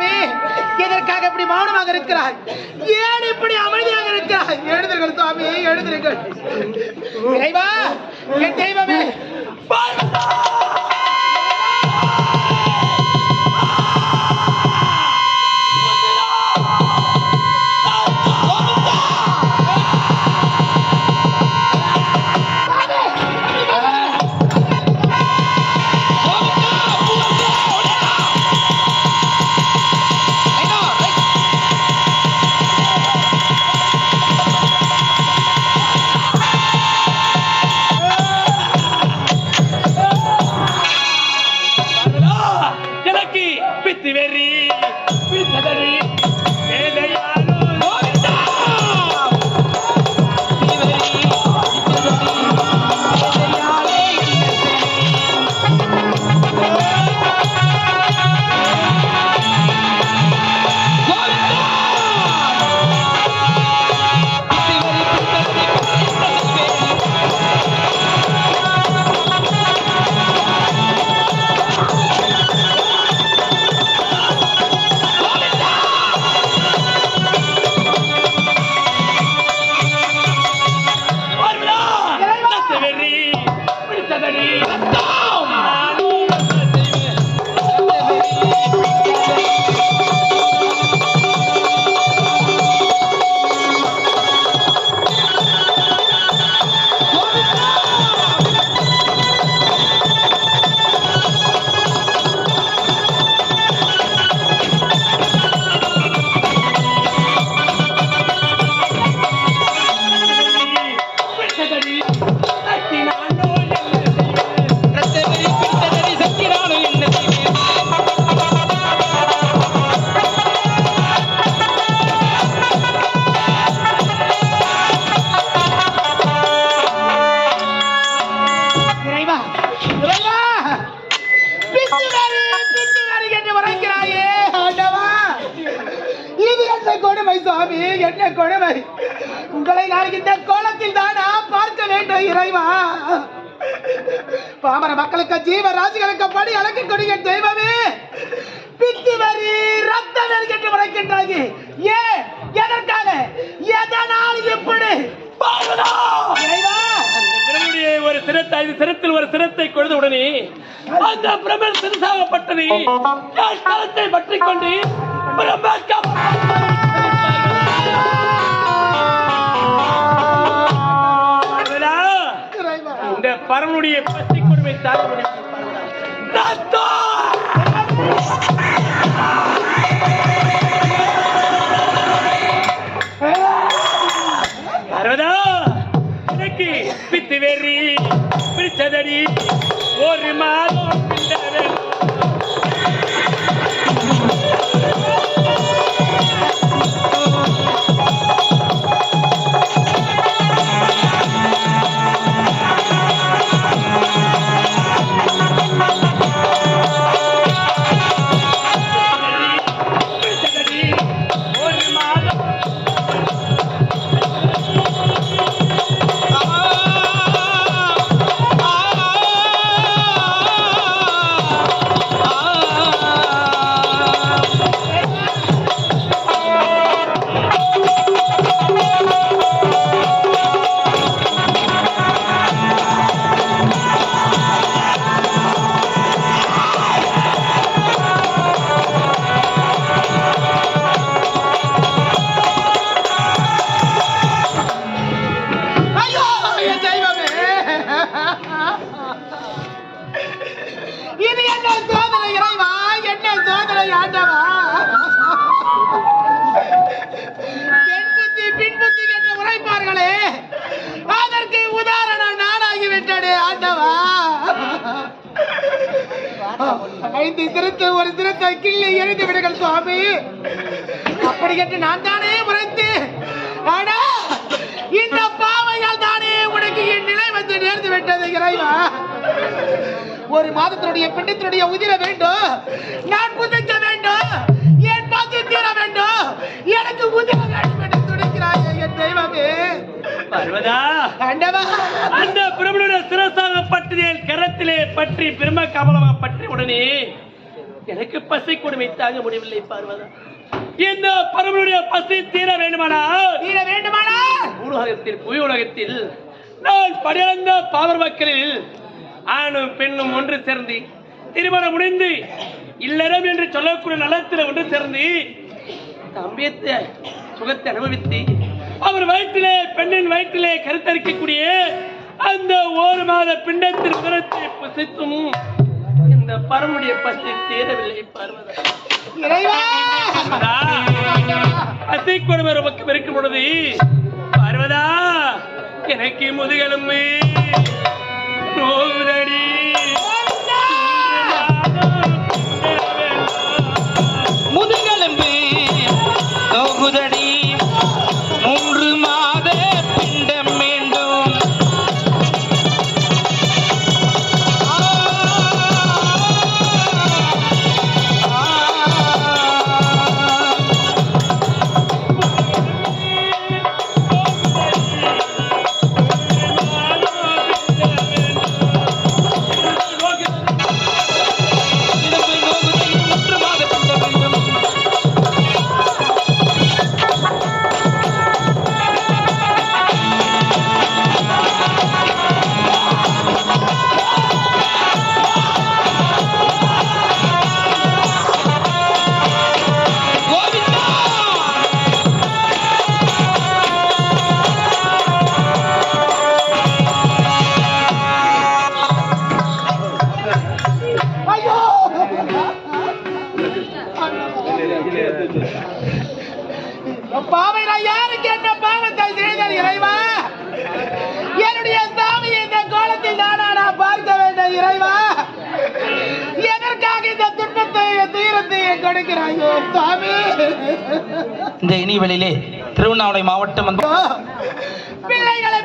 தெய்வமே எதற்காக இப்படி மௌனமாக இருக்கிறாய்? ஏன் இப்படி அமைதியாக இருக்கிறாய்? எழுதுங்கள் சுவாமி எழுதுங்கள் இறைவா என் தெய்வமே பார்வதா பாமர மக்களுக்கு ஜீவ ராசிகளுக்கு படி அழைக்கக்கூடிய தெய்வமே. பித்து வரி ரத்த வரி என்று உரைக்கின்றாயே ஏன் எதற்காக? எதனால் இப்படி? ஒரு சிரத்தை சிரத்தில் ஒரு சிரத்தை கொழுத உடனே அந்த பிரமன் சிறுசாகப்பட்டது. கரத்தை பற்றிக் கொண்டு இந்த பரமனுடைய பசி கொடுமை தாங்க முடியும் ஐந்து சிறுத்தை ஒரு சிறுத்தை கிள்ளி எரிந்து விடுங்கள் சுவாமி. அப்படி என்று நான் தானே உரைத்து ஆனா இந்த பாவையால் தானே உனக்கு என் நிலை வந்து நேர்ந்து விட்டது இறைவா. ஒரு மாதத்தினுடைய பெண்ணத்தினுடைய உதிர வேண்டும். நான் புதைக்க வேண்டும். என் பசி தீர வேண்டும். எனக்கு உதிர வேண்டும் என்று துடிக்கிறாயே என் தெய்வமே. பார்வதா. ஆண்டவா அந்த பிரபலுடைய சிரசாக கரத்திலே பற்றி பிரம்ம கமலமா பற்றி உடனே எனக்கு பசி கொடுமை தாங்க முடியவில்லை பார்வதா. இந்த பரமனுடைய பசி தீர வேண்டுமானால்? தீர வேண்டுமானால்? பூலோகத்தில் புவி உலகத்தில் நான் படியளந்த பாவர் மக்களில் ஆணும் பெண்ணும் ஒன்று சேர்ந்து திருமணம் முடிந்து இல்லறம் என்று சொல்லக்கூடிய நலத்தில் ஒன்று சேர்ந்து தம்பியத்தை சுகத்தை அனுபவித்து அவர் வயிற்றிலே பெண்ணின் வயிற்றிலே கருத்தரிக்கக்கூடிய அந்த ஒரு மாத பிண்டத்தின் உரத்தை புசித்தும் இந்த பரமுடைய பசி தீரவில்லை பார்வதா. பசி கொடுமை பக்கம் இருக்கும் பொழுது பார்வதா எனக்கு முதுகெலும்பு. நோவுதடி கொடுக்கிறாயோ சாமி? இந்த இனிவெளியிலே திருவண்ணாமலை மாவட்டம் பிள்ளைகளை